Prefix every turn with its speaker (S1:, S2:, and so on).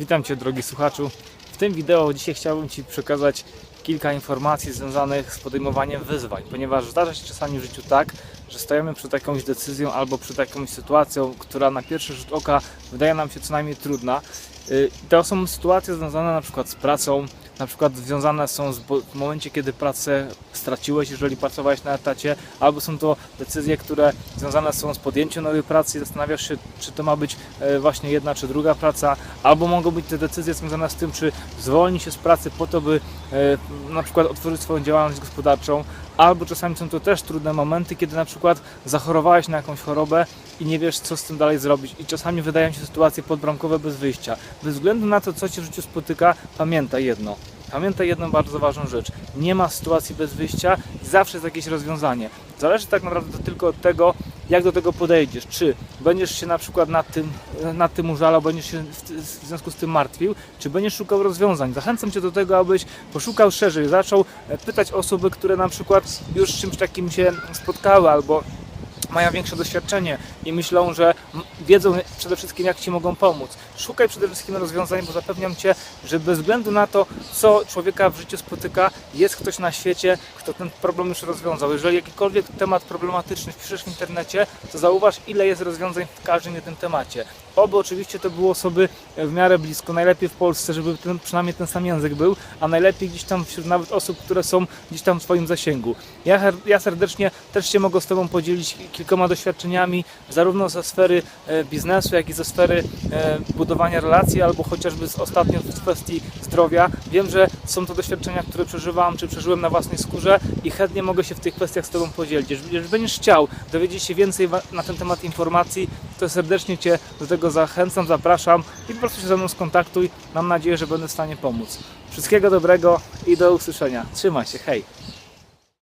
S1: Witam Cię drogi słuchaczu. W tym wideo dzisiaj chciałbym Ci przekazać kilka informacji związanych z podejmowaniem wyzwań, ponieważ zdarza się czasami w życiu tak, że stajemy przed jakąś decyzją albo przed jakąś sytuacją, która na pierwszy rzut oka wydaje nam się co najmniej trudna. Yy, To są sytuacje związane na przykład z pracą, na przykład związane są z w momencie, kiedy pracę straciłeś, jeżeli pracowałeś na etacie, albo są to decyzje, które związane są z podjęciem nowej pracy i zastanawiasz się, czy to ma być e, właśnie jedna czy druga praca, albo mogą być te decyzje związane z tym, czy zwolni się z pracy po to, by e, na przykład otworzyć swoją działalność gospodarczą, albo czasami są to też trudne momenty, kiedy na przykład zachorowałeś na jakąś chorobę i nie wiesz, co z tym dalej zrobić. I czasami wydają się sytuacje podbramkowe bez wyjścia. Bez względu na to, co Cię w życiu spotyka, pamiętaj jedno. Pamiętaj jedną bardzo ważną rzecz. Nie ma sytuacji bez wyjścia zawsze jest jakieś rozwiązanie. Zależy tak naprawdę tylko od tego, jak do tego podejdziesz. Czy będziesz się na przykład nad tym, nad tym użalał, będziesz się w, w związku z tym martwił, czy będziesz szukał rozwiązań. Zachęcam Cię do tego, abyś poszukał szerzej, zaczął e, pytać osoby, które na przykład już z czymś takim się spotkały albo mają większe doświadczenie i myślą, że wiedzą przede wszystkim, jak Ci mogą pomóc. Szukaj przede wszystkim rozwiązań, bo zapewniam Cię, że bez względu na to, co człowieka w życiu spotyka, jest ktoś na świecie, kto ten problem już rozwiązał. Jeżeli jakikolwiek temat problematyczny wpiszesz w internecie, to zauważ, ile jest rozwiązań w każdym jednym temacie. Oby oczywiście to były osoby w miarę blisko, najlepiej w Polsce, żeby ten, przynajmniej ten sam język był, a najlepiej gdzieś tam wśród nawet osób, które są gdzieś tam w Twoim zasięgu. Ja, ja serdecznie też się mogę z Tobą podzielić kilkoma doświadczeniami, zarówno ze sfery e, biznesu, jak i ze sfery e, budowania relacji, albo chociażby z ostatnio w kwestii zdrowia. Wiem, że są to doświadczenia, które przeżywam, czy przeżyłem na własnej skórze i chętnie mogę się w tych kwestiach z Tobą podzielić. Jeżeli będziesz chciał dowiedzieć się więcej na ten temat informacji, to serdecznie Cię do tego zachęcam, zapraszam i po prostu się ze mną skontaktuj. Mam nadzieję, że będę w stanie pomóc. Wszystkiego dobrego i do usłyszenia. Trzymaj się, hej!